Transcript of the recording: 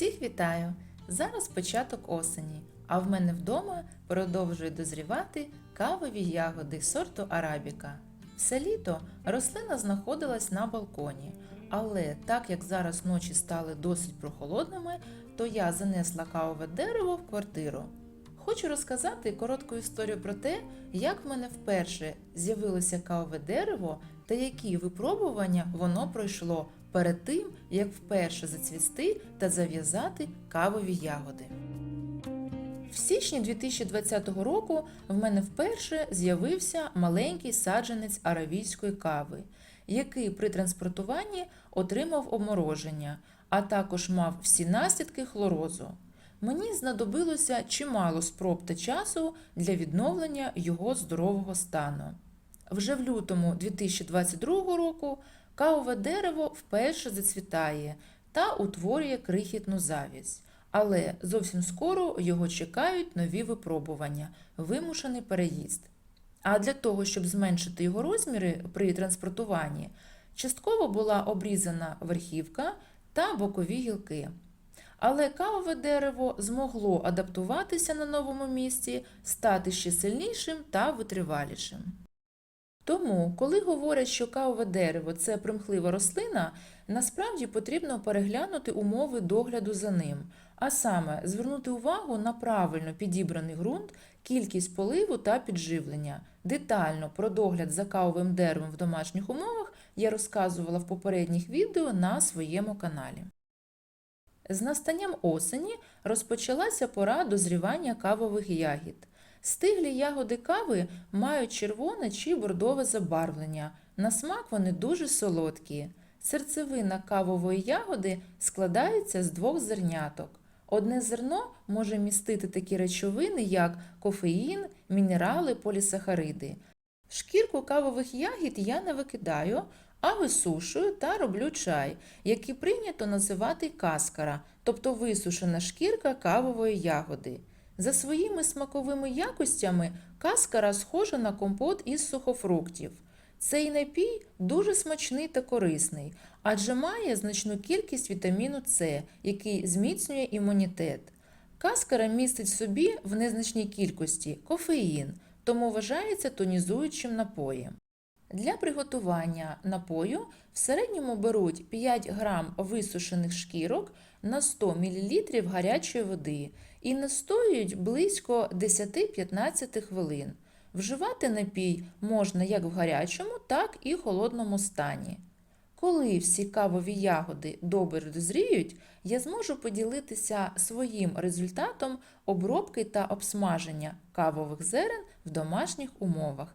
Всіх вітаю! Зараз початок осені, а в мене вдома продовжують дозрівати кавові ягоди сорту арабіка. Все літо рослина знаходилась на балконі, але так як зараз ночі стали досить прохолодними, то я занесла кавове дерево в квартиру. Хочу розказати коротку історію про те, як в мене вперше з'явилося кавове дерево та які випробування воно пройшло перед тим, як вперше зацвісти та зав'язати кавові ягоди. В січні 2020 року в мене вперше з'явився маленький саджанець аравійської кави, який при транспортуванні отримав обмороження, а також мав всі наслідки хлорозу. Мені знадобилося чимало спроб та часу для відновлення його здорового стану. Вже в лютому 2022 року кавове дерево вперше зацвітає та утворює крихітну завість. Але зовсім скоро його чекають нові випробування, вимушений переїзд. А для того, щоб зменшити його розміри при транспортуванні, частково була обрізана верхівка та бокові гілки. Але кавове дерево змогло адаптуватися на новому місці, стати ще сильнішим та витривалішим. Тому, коли говорять, що кавове дерево це примхлива рослина, насправді потрібно переглянути умови догляду за ним, а саме звернути увагу на правильно підібраний ґрунт, кількість поливу та підживлення. Детально про догляд за кавовим деревом в домашніх умовах я розказувала в попередніх відео на своєму каналі. З настанням осені розпочалася пора дозрівання кавових ягід. Стиглі ягоди кави мають червоне чи бордове забарвлення. На смак вони дуже солодкі. Серцевина кавової ягоди складається з двох зерняток. Одне зерно може містити такі речовини, як кофеїн, мінерали, полісахариди. Шкірку кавових ягід я не викидаю, а висушую та роблю чай, який прийнято називати каскара, тобто висушена шкірка кавової ягоди. За своїми смаковими якостями каскара схожа на компот із сухофруктів. Цей напій дуже смачний та корисний, адже має значну кількість вітаміну С, який зміцнює імунітет. Каскара містить в собі в незначній кількості кофеїн, тому вважається тонізуючим напоєм. Для приготування напою в середньому беруть 5 грам висушених шкірок на 100 мл гарячої води і настоюють близько 10-15 хвилин. Вживати напій можна як в гарячому, так і холодному стані. Коли всі кавові ягоди добре дозріють, я зможу поділитися своїм результатом обробки та обсмаження кавових зерен в домашніх умовах.